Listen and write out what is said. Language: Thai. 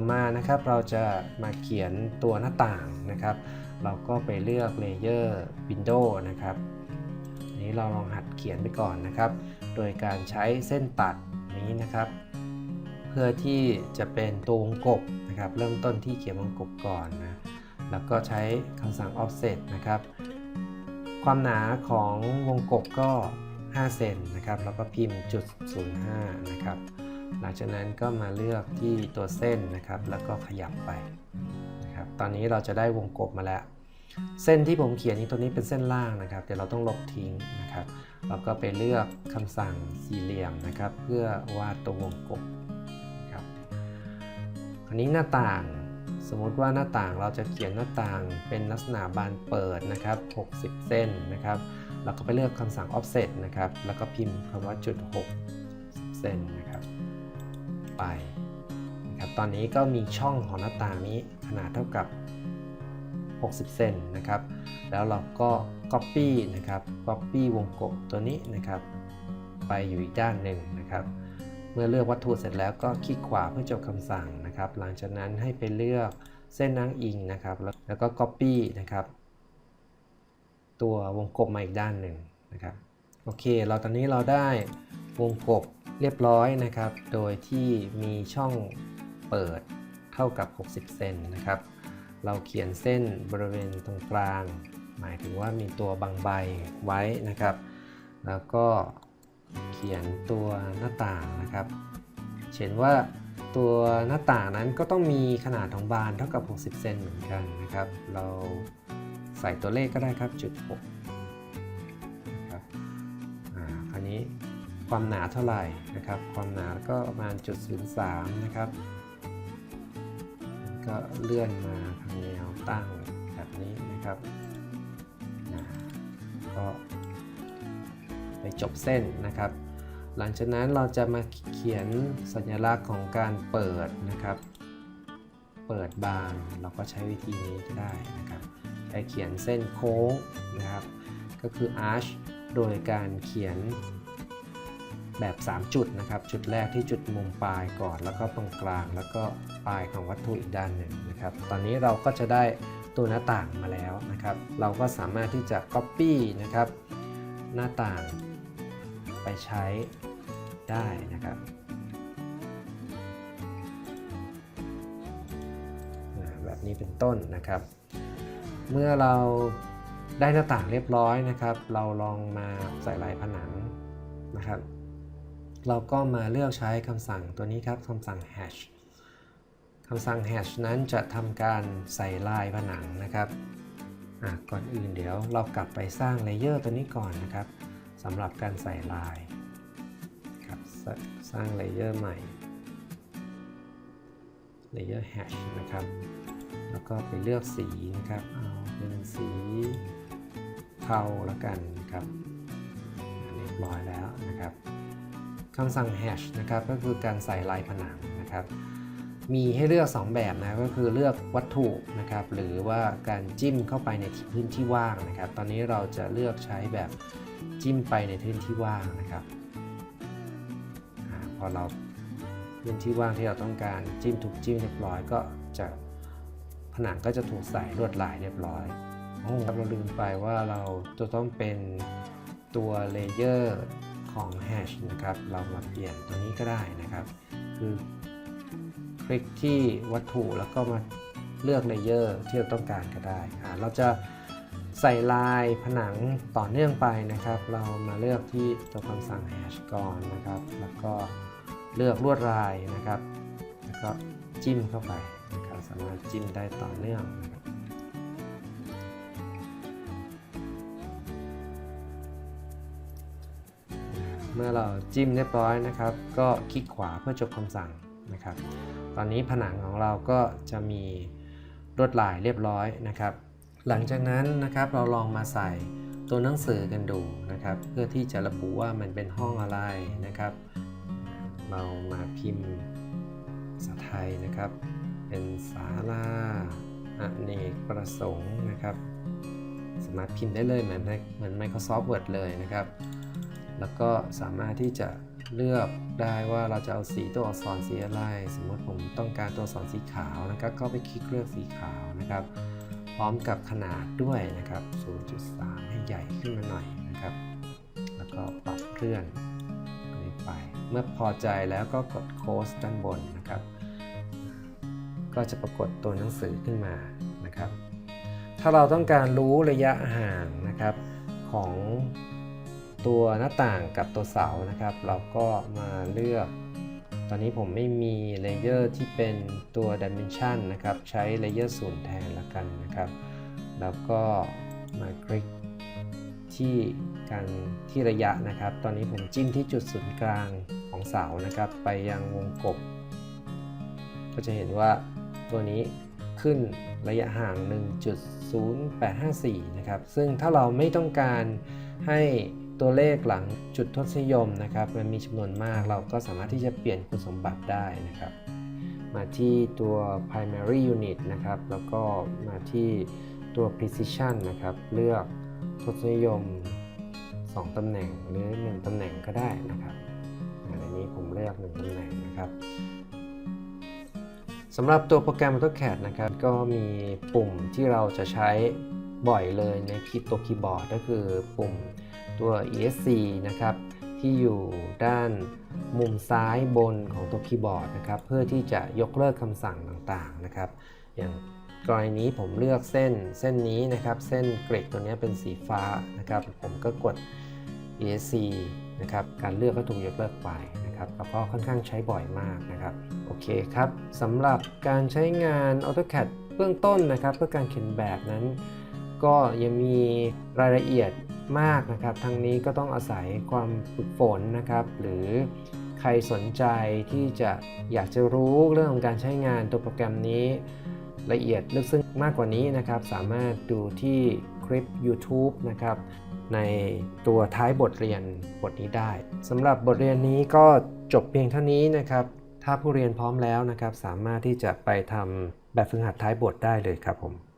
อมานะครับ เราจะมาเขียนตัวหน้าต่างนะครับ เราก็ไปเลือกเลเยอร์ Window นะครับนนี้เราลองหัดเขียนไปก่อนนะครับ โดยการใช้เส้นตัดนี้นะครับ เพื่อที่จะเป็นตัววงกบนะครับ เริ่มต้นที่เขียนวงกบก่อนนะ แล้วก็ใช้คำสั่ง offset นะครับ ความหนาของวงกบก็5เซนนะครับ แล้วก็พิมพ์จุด05นะครับ หลังจากนั้นก็มาเลือกที่ตัวเส้นนะครับ แล้วก็ขยับไปนะครับ ตอนนี้เราจะได้วงกบมาแล้ว เส้นที่ผมเขียนนี้ตัวนี้เป็นเส้นล่างนะครับ เดี๋ยวเราต้องลบทิ้งนะครับ เราก็ไปเลือกคำสั่งสี่เหลี่ยมนะครับ เพื่อวาดตัววงกบนะครับอันนี้หน้าต่างสมมติว่าหน้าต่างเราจะเขียนหน้าต่างเป็นลักษณะบานเปิดนะครับ 60 เส้นนะครับ เราก็ไปเลือกคำสั่ง offset นะครับ แล้วก็พิมพ์คำว่าจุด 6เซนนะ ไปนะครับตอนนี้ก็มีช่องของหน้าต่างนี้ขนาดเท่ากับ 60 เซนนะครับ แล้วเราก็ copy นะครับ copy วงกบตัวนี้นะครับ ไปอยู่อีกด้านหนึ่งนะครับ เมื่อเลือกวัตถุเสร็จแล้วก็คลิกขวาเพื่อจบคำสั่งนะครับ หลังจากนั้นให้ไปเลือกเส้นนางอิงนะครับ แล้วแล้วก็ copy นะครับ ตัววงกบมาอีกด้านหนึ่งนะครับ โอเค เราตอนนี้เราได้วงกบเรียบร้อยนะครับ โดยที่มีช่องเปิดเท่ากับ 60 เซนนะครับ เราเขียนเส้นบริเวณตรงกลาง หมายถึงว่ามีตัวบางใบไว้นะครับ แล้วก็เขียนตัวหน้าต่างนะครับเห็นว่าตัวหน้าต่างนั้นก็ต้องมีขนาดของบานเท่ากับ 60 เซนเหมือนกันนะครับ เราใส่ตัวเลขก็ได้ครับจุด6 นี้ ความหนาเท่าไหร่นะครับ ความหนาก็ประมาณจุด03นย์สามนะครับ ก็เลื่อนมาทางแนวตั้งแบบนี้นะครับก็ไปจบเส้นนะครับ หลังจากนั้นเราจะมาเขียนสัญลักษณ์ของการเปิดนะครับ เปิดบานเราก็ใช้วิธีนี้ก็ได้นะครับใช้เขียนเส้นโค้งนะครับ ก็คือ arch โดยการเขียน แบบ 3 จุดนะครับ จุดแรกที่จุดมุมปลายก่อน แล้วก็ตรงกลาง แล้วก็ปลายของวัตถุอีกด้านหนึ่งนะครับ ตอนนี้เราก็จะได้ตัวหน้าต่างมาแล้วนะครับ เราก็สามารถที่จะ copy นะครับ หน้าต่างไปใช้ได้นะครับแบบนี้เป็นต้นนะครับ เมื่อเราได้หน้าต่างเรียบร้อยนะครับ เราลองมาใส่ลายผนังนะครับ เราก็มาเลือกใช้คำสั่งตัวนี้ครับคำสั่ง hash คำสั่ง hash นั้นจะทำการใส่ลายผนังนะครับก่อนอื่นเดี๋ยวเรากลับไปสร้างเลเยอร์ตัวนี้ก่อนนะครับสำหรับการใส่ลายครับสสร้างเลเยอร์ใหม่เลเยอร์ hash นะครับ แล้วก็ไปเลือกสีนะครับเอาเป็นสีเทาแล้วกันนะครับเรียบร้อยแล้วนะครับ คำสั่ง hash นะครับก็คือการใส่ลายผนังนะครับ มีให้เลือก 2 แบบนะก็คือเลือกวัตถุนะครับหรือว่าการจิ้มเข้าไปในพื้นที่ว่างนะครับ ตอนนี้เราจะเลือกใช้แบบจิ้มไปในพื้นที่ว่างนะครับอาพอเราพื้นที่ว่างที่เราต้องการจิ้มถูกจิ้มเรียบร้อยก็จะผนังก็จะถูกใส่ลวดลายเรียบร้อยโอ้ครับเราลืมไปว่าเราจะต้องเป็นตัวเลเยอร์ ของ hash นะครับ เรามาเปลี่ยนตัวนี้ก็ได้นะครับ คือคลิกที่วัตถุแล้วก็มาเลือกเลเยอร์ที่เราต้องการก็ได้ เราจะใส่ลายผนังต่อเนื่องไปนะครับ เรามาเลือกที่ตัวคำสั่ง hash ก่อนนะครับ แล้วก็เลือกลวดลายนะครับ แล้วก็จิ้มเข้าไปนะครับ สามารถจิ้มได้ต่อเนื่องนะครับ เมื่อเราจิ้มเรียบร้อยนะครับ ก็คลิกขวาเพื่อจบคำสั่งนะครับ ตอนนี้ผนังของเราก็จะมีลวดลายเรียบร้อยนะครับ หลังจากนั้นนะครับเราลองมาใส่ตัวหนังสือกันดูนะครับ เพื่อที่จะระบุว่ามันเป็นห้องอะไรนะครับ เรามาพิมพ์ภาษาไทยนะครับ เป็นศาลาอเนกประสงค์นะครับ สามารถพิมพ์ได้เลยเหมือนเหมือน Microsoft Word เลยนะครับ แล้วก็สามารถที่จะเลือกได้ว่าเราจะเอาสีตัวอักษรสีอะไร สมมติผมต้องการตัวอักษรสีขาวนะครับก็ไปคลิกเลือกสีขาวนะครับ พร้อมกับขนาดด้วยนะครับ 0.3 ให้ใหญ่ขึ้นมาหน่อยนะครับ แล้วก็ปรับเคลื่อนตรงนี้ไป เมื่อพอใจแล้วก็กดโค้ดด้านบนนะครับ ก็จะปรากฏตัวหนังสือขึ้นมานะครับ ถ้าเราต้องการรู้ระยะห่างนะครับของ ตัวหน้าต่างกับตัวเสานะครับ เราก็มาเลือก ตอนนี้ผมไม่มีเลเยอร์ที่เป็นตัว Dimension นะครับ ใช้เลเยอร์ศูนย์แทนละกันนะครับ แล้วก็มาคลิกที่การที่ระยะนะครับ ตอนนี้ผมจิ้มที่จุดศูนย์กลางของเสานะครับ ไปยังวงกบ ก็จะเห็นว่าตัวนี้ขึ้นระยะห่าง 1.0854 นะครับ ซึ่งถ้าเราไม่ต้องการให้ ตัวเลขหลังจุดทศนิยมนะครับ มันมีจำนวนมากเราก็สามารถที่จะเปลี่ยนคุณสมบัติได้นะครับ มาที่ตัว primary unit นะครับ แล้วก็มาที่ตัว precision นะครับ เลือกทศนิยม 2 ตำแหน่งหรือ 1 ตำแหน่งก็ได้นะครับในนี้ผมเลือก 1 ตำแหน่งนะครับสำหรับตัวโปรแกรม AutoCAD นะครับ ก็มีปุ่มที่เราจะใช้บ่อยเลยในคีย์ตัวคีย์บอร์ดก็คือปุ่ม ตัว ESC นะครับที่อยู่ด้านมุมซ้ายบนของตัวคีย์บอร์ดนะครับเพื่อที่จะยกเลิกคำสั่งต่างๆนะครับ อย่างกรณีนี้ผมเลือกเส้นเส้นนี้นะครับ เส้นเกรดตัวนี้เป็นสีฟ้านะครับ ผมก็กด ESC นะครับการเลือกก็ถูกยกเลิกไปนะครับแล้วก็ค่อนข้างใช้บ่อยมากนะครับโอเคครับสำหรับการใช้งาน AutoCAD เบื้องต้นนะครับ เพื่อการเขียนแบบนั้น ก็ยังมีรายละเอียดมากนะครับทั้งนี้ก็ต้องอาศัยความฝึกฝนนะครับ หรือใครสนใจที่จะอยากจะรู้เรื่องของการใช้งานตัวโปรแกรมนี้ ละเอียดลึกซึ้งมากกว่านี้นะครับ สามารถดูที่คลิป YouTube นะครับ ในตัวท้ายบทเรียนบทนี้ได้สำหรับบทเรียนนี้ก็จบเพียงเท่านี้นะครับ ถ้าผู้เรียนพร้อมแล้วนะครับ สามารถที่จะไปทำแบบฝึกหัดท้ายบทได้เลยครับผม